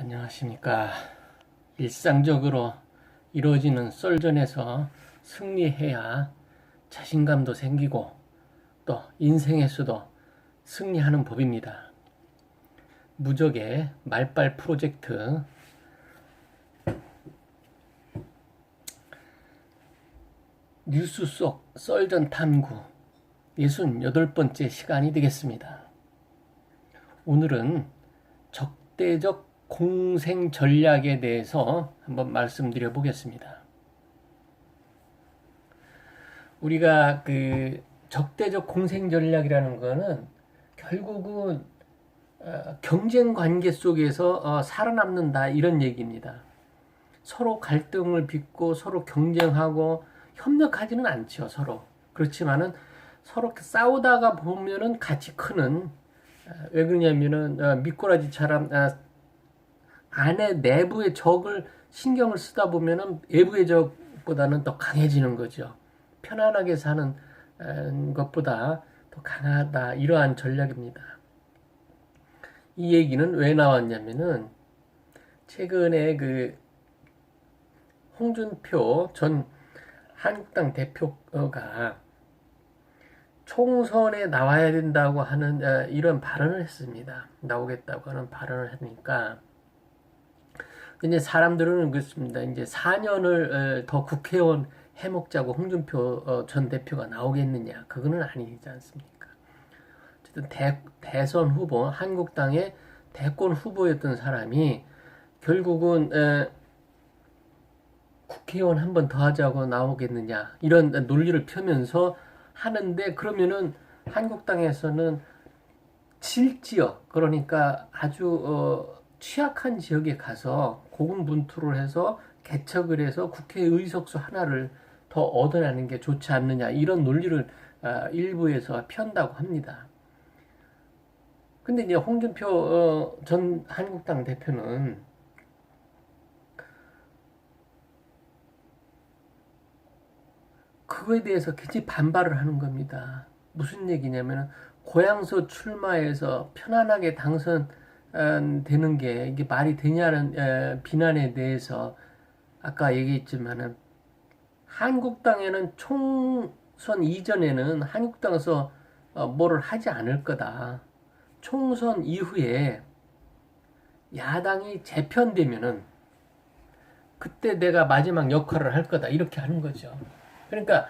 안녕하십니까. 일상적으로 이루어지는 썰전에서 승리해야 자신감도 생기고 또 인생에서도 승리하는 법입니다. 무적의 말빨 프로젝트 뉴스 속 썰전 탐구 68번째 시간이 되겠습니다. 오늘은 적대적 공생 전략에 대해서 한번 말씀드려 보겠습니다. 우리가 그 적대적 공생 전략이라는 거는 결국은 어, 경쟁 관계 속에서 어, 살아남는다 이런 얘기입니다. 서로 갈등을 빚고 서로 경쟁하고 협력하지는 않죠 서로 그렇지만은 서로 싸우다가 보면은 같이 크는 어, 왜 그러냐면은 미꾸라지처럼 안에 내부의 적을 신경을 쓰다 보면은 외부의 적보다는 더 강해지는 거죠. 편안하게 사는 것보다 더 강하다 이러한 전략입니다. 이 얘기는 왜 나왔냐면은 최근에 그 홍준표 전 한국당 대표가 총선에 나와야 된다고 하는 이런 발언을 했습니다. 나오겠다고 하는 발언을 하니까 이제 사람들은 그렇습니다. 이제 4년을 더 국회의원 해먹자고 홍준표 어, 전 대표가 나오겠느냐? 그거는 아니지 않습니까? 어쨌든 대, 대선 후보, 한국당의 대권 후보였던 사람이 결국은 에, 국회의원 한 번 더 하자고 나오겠느냐 이런 논리를 펴면서 하는데 그러면은 한국당에서는 질지역 그러니까 아주 어, 취약한 지역에 가서 고군분투를 해서 개척을 해서 국회 의석수 하나를 더 얻어내는 게 좋지 않느냐 이런 논리를 아, 일부에서 편다고 합니다. 근데 이제 홍준표 어, 전 한국당 대표는 그거에 대해서 굉장히 반발을 하는 겁니다. 무슨 얘기냐면 고향서 출마해서 편안하게 당선 되는 게 이게 말이 되냐는 비난에 대해서 아까 얘기했지만은 한국당에는 총선 이전에는 한국당에서 어, 뭐를 하지 않을 거다. 총선 이후에 야당이 재편되면은 그때 내가 마지막 역할을 할 거다. 이렇게 하는 거죠. 그러니까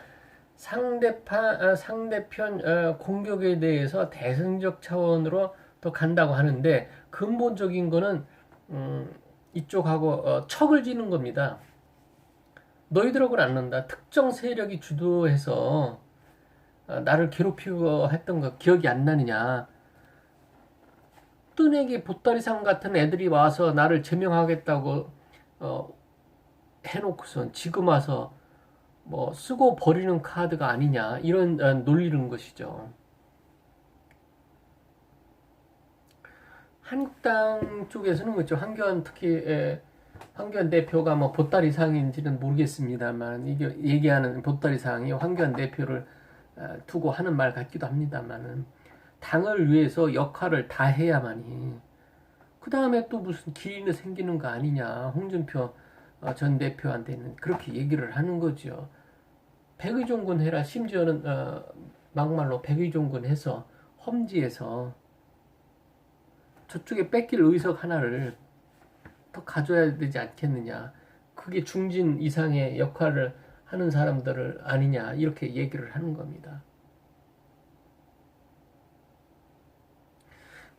상대파, 아, 상대편 어, 공격에 대해서 대승적 차원으로 또 간다고 하는데 근본적인 거는 음, 이쪽하고 어, 척을 지는 겁니다. 너희들하고는 안 논다. 특정 세력이 주도해서 어, 나를 괴롭히고 했던 거 기억이 안 나느냐. 뜬에게 보따리상 같은 애들이 와서 나를 제명하겠다고 어, 해놓고선 지금 와서 뭐 쓰고 버리는 카드가 아니냐 이런 어, 논리는 것이죠. 한국당 쪽에서는 그렇죠. 한교안 특히 황교안 대표가 뭐 보따리 상인지는 모르겠습니다만 이게 얘기하는 보따리 상이 황교안 대표를 어, 두고 하는 말 같기도 합니다만은 당을 위해서 역할을 다 해야만이 그 다음에 또 무슨 기인이 생기는 거 아니냐 홍준표 어, 전 대표한테는 그렇게 얘기를 하는 거죠. 백의종군 해라 심지어는 어, 막말로 백의종군 해서 험지에서 저쪽에 뺏길 의석 하나를 더 가져야 되지 않겠느냐. 그게 중진 이상의 역할을 하는 사람들을 아니냐. 이렇게 얘기를 하는 겁니다.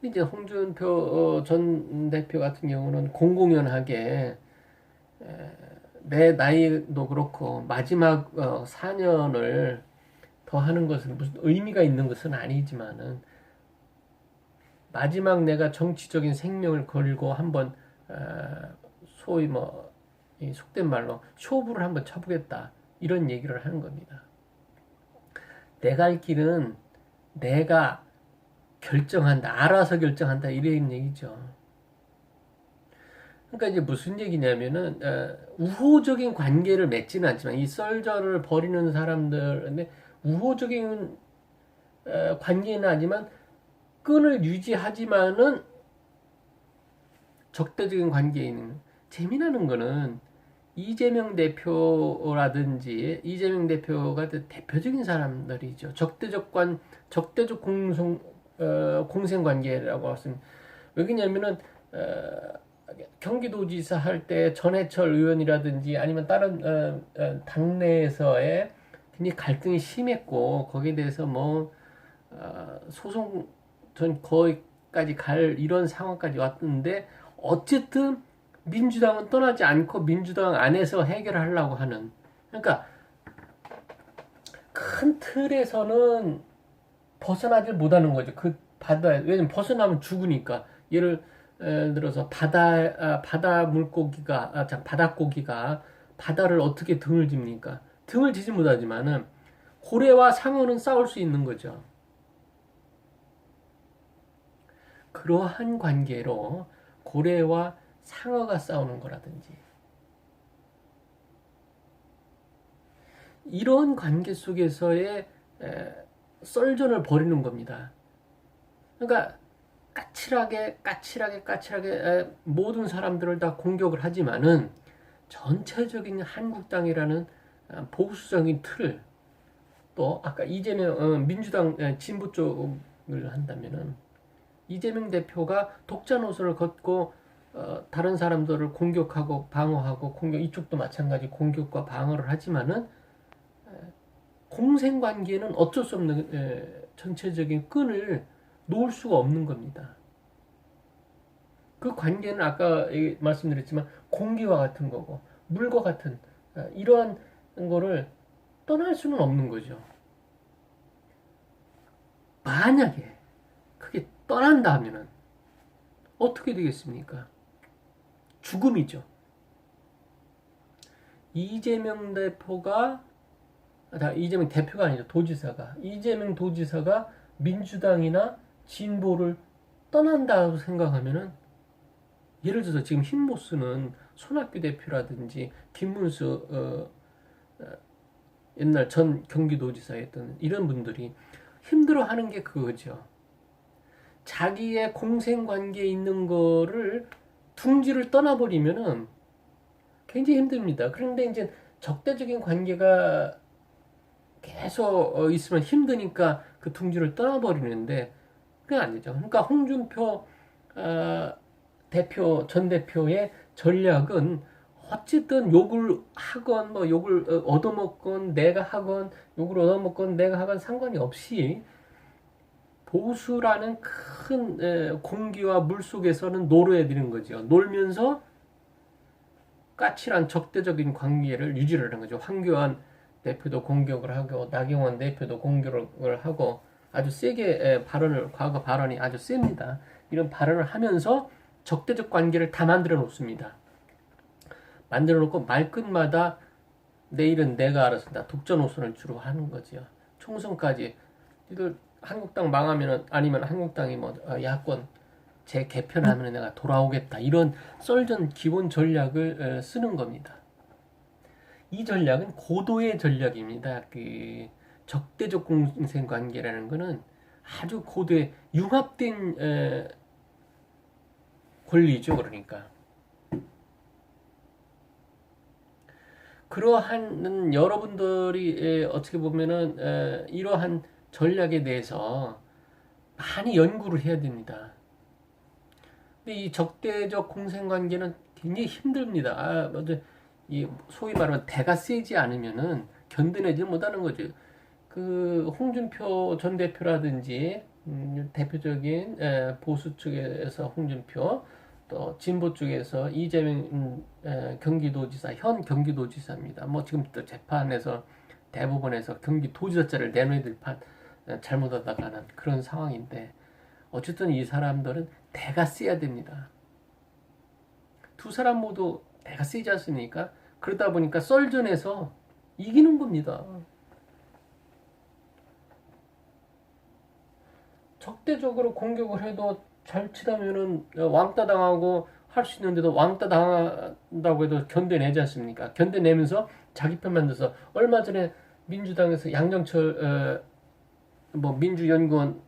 이제 홍준표 어, 전 대표 같은 경우는 공공연하게 내 나이도 그렇고 마지막 4년을 어, 더 하는 것은 무슨 의미가 있는 것은 아니지만은 마지막 내가 정치적인 생명을 걸고 한번 어, 소위 뭐 속된 말로 쇼부를 한번 쳐보겠다 이런 얘기를 하는 겁니다. 내가 할 길은 내가 결정한다, 알아서 결정한다 이런 얘기죠. 그러니까 이제 무슨 얘기냐면은 어, 우호적인 관계를 맺지는 않지만 이 썰전을 벌이는 사람들은 우호적인 어, 관계는 아니지만 끈을 유지하지만은 적대적인 관계에 있는 재미나는 거는 이재명 대표라든지 이재명 대표가 대표적인 사람들이죠. 적대적 관 적대적 공성 어, 공생 관계라고 하면 왜냐면은 어, 경기도지사 할 때 전해철 의원이라든지 아니면 다른 어, 어, 당내에서의 굉장히 갈등이 심했고 거기에 대해서 뭐 어, 소송 전 거기까지 갈 이런 상황까지 왔는데 어쨌든 민주당은 떠나지 않고 민주당 안에서 해결하려고 하는 그러니까 큰 틀에서는 벗어나질 못하는 거죠. 그 바다 왜냐면 벗어나면 죽으니까 예를 들어서 바다 아, 바다 물고기가 아, 자, 바닷고기가 바다를 어떻게 등을 집니까? 등을 지지 못하지만은 고래와 상어는 싸울 수 있는 거죠. 그러한 관계로 고래와 상어가 싸우는 거라든지 이런 관계 속에서의 썰전을 벌이는 겁니다. 그러니까 까칠하게 까칠하게 까칠하게 모든 사람들을 다 공격을 하지만은 전체적인 한국당이라는 아, 보수적인 틀을 또 아까 이재명 어, 민주당 진보 쪽을 한다면은 이재명 대표가 독자 노선을 걷고 어, 다른 사람들을 공격하고 방어하고 공격 이쪽도 마찬가지 공격과 방어를 하지만은 공생 관계는 어쩔 수 없는 에, 전체적인 끈을 놓을 수가 없는 겁니다. 그 관계는 아까 말씀드렸지만 공기와 같은 거고 물과 같은 어, 이러한 거를 떠날 수는 없는 거죠. 만약에 떠난다 하면은 어떻게 되겠습니까? 죽음이죠. 이재명 대표가 아, 이재명 대표가 아니죠. 도지사가 이재명 도지사가 민주당이나 진보를 떠난다고 생각하면은 예를 들어서 지금 쓰는 손학규 대표라든지 김문수 어, 어, 옛날 전 경기도지사였던 이런 분들이 힘들어하는 게 그거죠. 자기의 공생 관계에 있는 거를 둥지를 떠나버리면은 굉장히 힘듭니다. 그런데 이제 적대적인 관계가 계속 어, 있으면 힘드니까 그 둥지를 떠나버리는데 그게 안 되죠. 그러니까 홍준표 어, 대표 전 대표의 전략은 어쨌든 욕을 하건 뭐 욕을 어, 얻어먹건 내가 하건 욕을 얻어먹건 내가 하건 상관이 없이 보수라는 큰 공기와 물 속에서는 놀아야 되는 거죠. 놀면서 까칠한 적대적인 관계를 유지를 하는 거죠. 황교안 대표도 공격을 하고 나경원 대표도 공격을 하고 아주 세게 발언을 과거 발언이 아주 셉니다. 이런 발언을 하면서 적대적 관계를 다 만들어 놓습니다. 만들어 놓고 말끝마다 내일은 내가 알아서 다 독자 노선을 주로 하는 거지요. 총선까지 이들 한국당 망하면은 아니면 한국당이 뭐 어, 야권 재개편하면 내가 돌아오겠다 이런 썰전 기본 전략을 쓰는 겁니다. 이 전략은 고도의 전략입니다. 그 적대적 공생 관계라는 것은 아주 고도의 융합된 에, 권리죠. 그러니까 그러한 여러분들이 어떻게 보면은 에, 이러한 전략에 대해서 많이 연구를 해야 됩니다. 근데 이 적대적 공생 관계는 굉장히 힘듭니다. 아, 먼저 이 소위 말하면 대가 세지 않으면은 견뎌내지 못하는 거죠. 그 홍준표 전 대표라든지 음, 대표적인 에, 보수 쪽에서 홍준표 또 진보 쪽에서 이재명 음, 에, 경기도지사 현 경기도지사입니다. 뭐 지금 또 재판에서 대법원에서 경기도지사자를 될 판. 잘못하다가는 그런 상황인데 어쨌든 이 사람들은 대가 세야 됩니다. 두 사람 모두 대가 세지 않습니까? 그러다 보니까 썰전에서 이기는 겁니다. 적대적으로 공격을 해도 잘 치다면은 왕따 당하고 할 수 있는데도 왕따 당한다고 해도 견뎌내지 않습니까? 견뎌내면서 자기 편 만들어서 얼마 전에 민주당에서 양정철 어, 뭐 민주연구원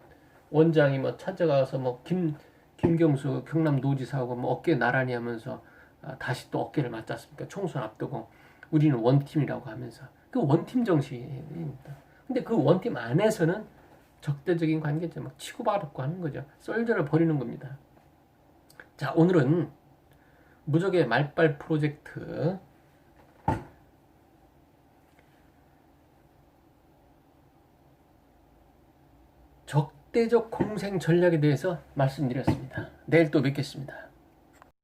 원장이 뭐 찾아가서 뭐 김 김경수 경남도지사하고 뭐 어깨 나란히 하면서 아, 다시 또 어깨를 맞췄습니까? 총선 앞두고 우리는 원팀이라고 하면서 그 원팀 정신입니다. 근데 그 원팀 안에서는 적대적인 관계죠. 막 치고받고 하는 거죠. 썰전을 벌이는 겁니다. 자, 오늘은 무적의 말빨 프로젝트 적대적 공생 전략에 대해서 말씀드렸습니다. 내일 또 뵙겠습니다.